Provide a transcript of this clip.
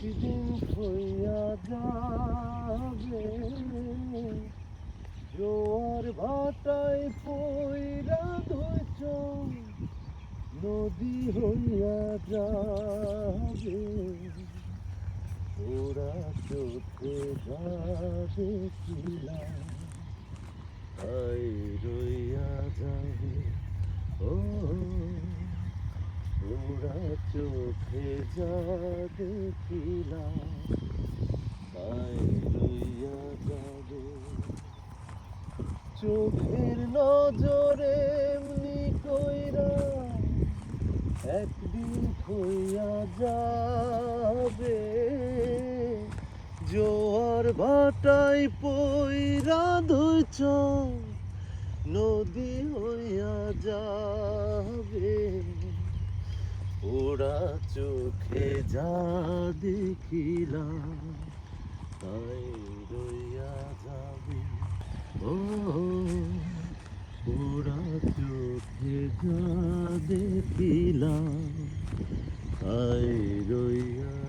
একদিন হইয়া যাবে জোয়ার ভাটায় পইরা ধৈছ নদী হইয়া যাবে ওরা চোখে যাবে কিলা তাই রইয়া যাবে ও ওরা চোখে যা দেখিলাম তাই রইয়া যাবে। চোখের নজরে এমনি কইরা একদিন হইয়া যাবে। জোয়ার ভাটায় পইরা ধুইছ নদী হইয়া যাবে ওরা চোখে যা দেখিলাম তাই রইয়া যাবে। ও ওরা চোখে যা দেখিলাম তাই রইয়া